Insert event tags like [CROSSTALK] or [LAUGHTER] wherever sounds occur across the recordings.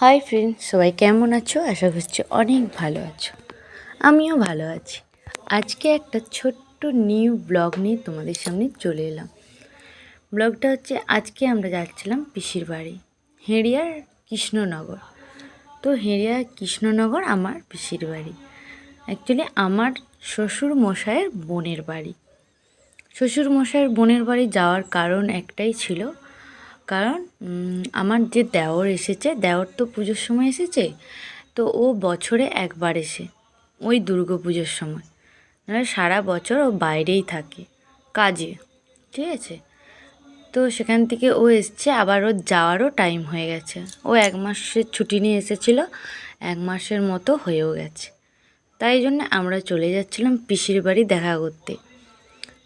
Hi friend সবাই কেমন আছো? আশা করছি অনেক ভালো আছো। আমিও ভালো আছি। আজকে একটা ছোট্ট নিউ ব্লগ নিয়ে তোমাদের সামনে চলে এলাম। ব্লগটা হচ্ছে আজকে আমরা যাচ্ছিলাম পিসির বাড়ি, হেঁড়িয়ার কৃষ্ণনগর। তো হেঁড়িয়ার কৃষ্ণনগর আমার পিসির বাড়ি। অ্যাকচুয়ালি আমার শ্বশুর মশাইয়ের বোনের বাড়ি। শ্বশুর মশাইয়ের বোনের বাড়ি যাওয়ার কারণ একটাই ছিল কারণ আমার যে দেওর এসেছে, দেওর তো পুজোর সময় এসেছে, তো ও বছরে একবার এসে, ওই দুর্গা পুজোর সময়। নাহলে সারা বছর ও বাইরেই থাকে, কাজে, ঠিক আছে? তো সেখান থেকে ও এসছে, আবার ওর যাওয়ারও টাইম হয়ে গেছে। ও এক মাসের ছুটি নিয়ে এসেছিল, এক মাসের মতো হয়েও গেছে। তাই জন্য আমরা চলে যাচ্ছিলাম পিসির বাড়ি দেখা করতে।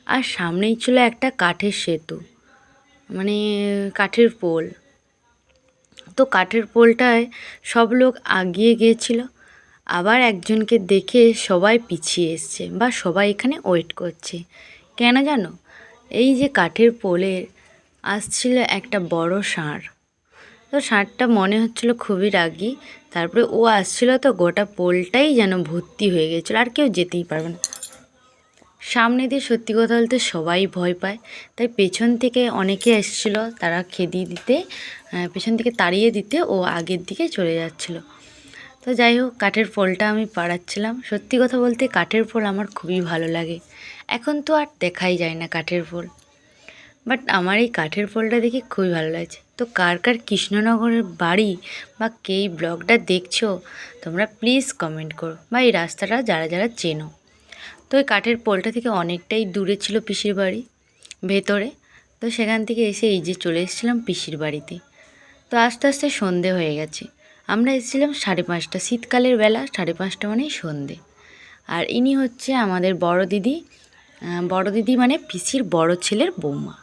আর সামনেই ছিল একটা কাঠের সেতু। মানে কাঠের পোল। তো কাঠের পোলটায় সব লোক আগিয়ে গিয়েছিল। আবার একজনকে দেখে সবাই পিছিয়ে এসছে বা সবাই এখানে ওয়েট করছে। কেন জানো? এই যে কাঠের পোলের আসছিল একটা বড় ষাঁড়। তো ষাঁড়টা মনে হচ্ছিল খুবই রাগী। তারপরে ও আসছিল তো গোটা পোলটাই যেন ভর্তি হয়ে গেছিল আর কেউ যেতেই পারবে না। সামনে দিয়ে সত্যি কথা বলতে সবাই ভয় পায়। তাই পেছন থেকে অনেকে এসেছিল, তারা খেদিয়ে দিতে পেছন থেকে তাড়িয়ে দিতে ও আগের দিকে চলে যাচ্ছিল। তো যাই হোক, কাঠের পোলটা আমি পাড়াচ্ছিলাম। সত্যি কথা বলতে কাঠের পোল আমার খুবই ভালো লাগে। এখন তো আর দেখাই যায় না কাঠের পোল বাট আমার এই কাঠের পোলটা দেখে খুবই ভালো লাগছে। তো কার কার কৃষ্ণনগরের বাড়ি বা কে এই ব্লগটা দেখছ, তোমরা প্লিজ কমেন্ট করো বা এই রাস্তাটা যারা যারা চেনো। তো ওই কাঠের পোলটা থেকে অনেকটাই দূরে ছিল পিসির বাড়ি, ভেতরে। তো সেখান থেকে এসে এই যে চলে এসেছিলাম পিসির বাড়িতে। তো আস্তে আস্তে সন্ধে হয়ে গেছে। আমরা এসেছিলাম সাড়ে পাঁচটা, শীতকালের বেলা সাড়ে পাঁচটা মানেই সন্ধে। আর ইনি হচ্ছে আমাদের বড় দিদি বড় দিদি মানে পিসির বড় ছেলের বৌমা।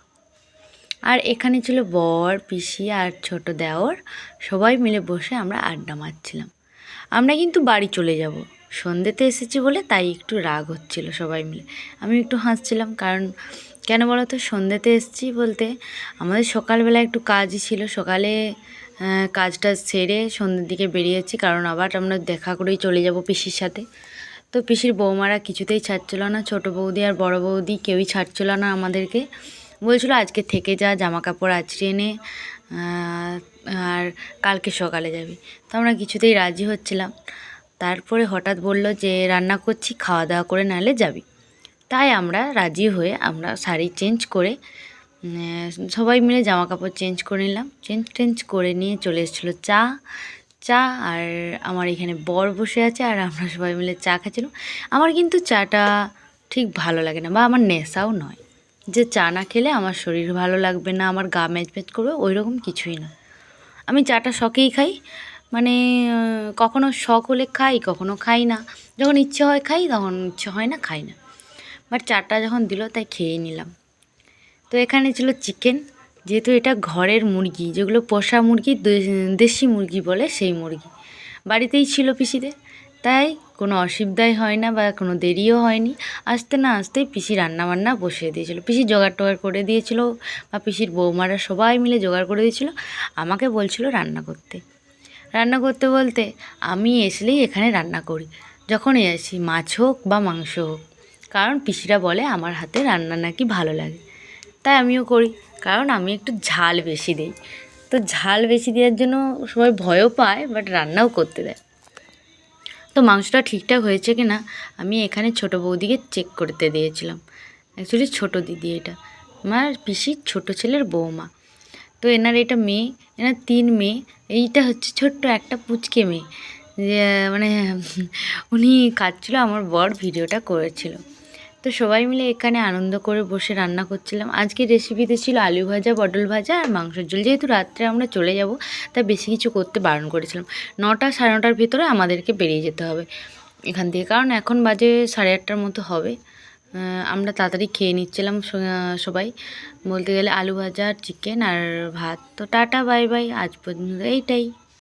আর এখানে ছিল বর, পিসি আর ছোট দেওর। সবাই মিলে বসে আমরা আড্ডা মারছিলাম। আমরা কিন্তু বাড়ি চলে যাব। সন্ধেতে এসেছি বলে তাই একটু রাগ হচ্ছিল সবাই মিলে। আমি একটু হাসছিলাম কারণ কেন বলো তো সন্ধেতে এসেছি বলতে আমাদের সকালবেলা একটু কাজই ছিল। সকালে কাজটা সেরে সন্ধ্যের দিকে বেরিয়েছি কারণ আবার আমরা দেখা করেই চলে যাব পিসির সাথে। তো পিসির বৌমারা কিছুতেই ছাড়ছিল না, ছোট বৌদি আর বড় বৌদি কেউই ছাড়ছিল না আমাদেরকে। বলছিল আজকে থেকে যা জামা কাপড় আছড়িয়ে নে আর কালকে সকালে যাবি। তো আমরা কিছুতেই রাজি হচ্ছিলাম। তারপরে হঠাৎ বলল যে, রান্না করছি খাওয়া দাওয়া করে নাহলে যাবি। তাই আমরা রাজি হয়ে আমরা শাড়ি চেঞ্জ করে সবাই মিলে জামা কাপড় চেঞ্জ করে নিলাম। চেঞ্জ টেঞ্জ করে নিয়ে চলে এসেছিল চা চা আর আমার এখানে বর বসে আছে আর আমরা সবাই মিলে চা খাচ্ছিলাম আমার কিন্তু চাটা ঠিক ভালো লাগে না বা আমার নেশাও নয়। যে চা না খেলে আমার শরীর ভালো লাগবে না, আমার গা ম্যাচম্যাচ করবে ওই রকম কিছুই না। আমি চাটা শখেই খাই। মানে কখনো শখ হলে খাই, কখনো খাই না। যখন ইচ্ছে হয় খাই, তখন ইচ্ছে হয় না, খাই না। বাট চাটা যখন দিল, তাই খেয়ে নিলাম। তো এখানে ছিল চিকেন। যেহেতু এটা ঘরের মুরগি, যেগুলো পোষা মুরগি দেশি মুরগি বলে সেই মুরগি। বাড়িতেই ছিল পিসিদের। তাই কোনো অসুবিধাই হয় না বা কোনো দেরিও হয়নি। আসতে না আসতেই পিসি রান্নাবান্না বসিয়ে দিয়েছিল। পিসি জোগাড় টোগাড় করে দিয়েছিল বা পিসির বৌমারা সবাই মিলে জোগাড় করে দিয়েছিল। আমাকে বলছিল রান্না করতে। রান্না করতে বলতে, আমি এসলেই এখানে রান্না করি। যখনই আসি মাছ হোক বা মাংস হোক। কারণ পিসিরা বলে আমার হাতে রান্না নাকি ভালো লাগে। তাই আমিও করি। কারণ আমি একটু ঝাল বেশি দিই। তো ঝাল বেশি দেওয়ার জন্য সবাই ভয়ও পায়, বাট রান্নাও করতে দেয়। তো মাংসটা ঠিকঠাক হয়েছে কি না আমি এখানে ছোট বৌদিকে চেক করতে দিয়েছিলাম। অ্যাকচুয়ালি ছোট দিদি এটা। আমার পিসির ছোট ছেলের বৌমা। তো এনার এটা মেয়ে, এনার তিন মেয়ে, এইটা হচ্ছে ছোট্ট একটা পুচকে মেয়ে। যে মানে [LAUGHS] উনি খাচ্ছিল আমার বর ভিডিওটা করেছিল। তো সবাই মিলে এখানে আনন্দ করে বসে রান্না করছিলাম। আজকে রেসিপিতে ছিল আলু ভাজা, পটল ভাজা আর মাংসের ঝোল। যেহেতু রাত্রে আমরা চলে যাব, তাই বেশি কিছু করতে বারণ করেছিলাম। নটা সাড়ে নটার ভিতরে আমাদেরকে বেরিয়ে যেতে হবে এখান থেকে। কারণ এখন বাজে সাড়ে আটটার মতো হবে। আমরা তাড়াতাড়ি খেয়ে নিচ্ছিলাম সবাই। বলতে গেলে আলু ভাজা আর চিকেন আর ভাত। তো টাটা বাই বাই আজ পর্যন্ত এইটাই।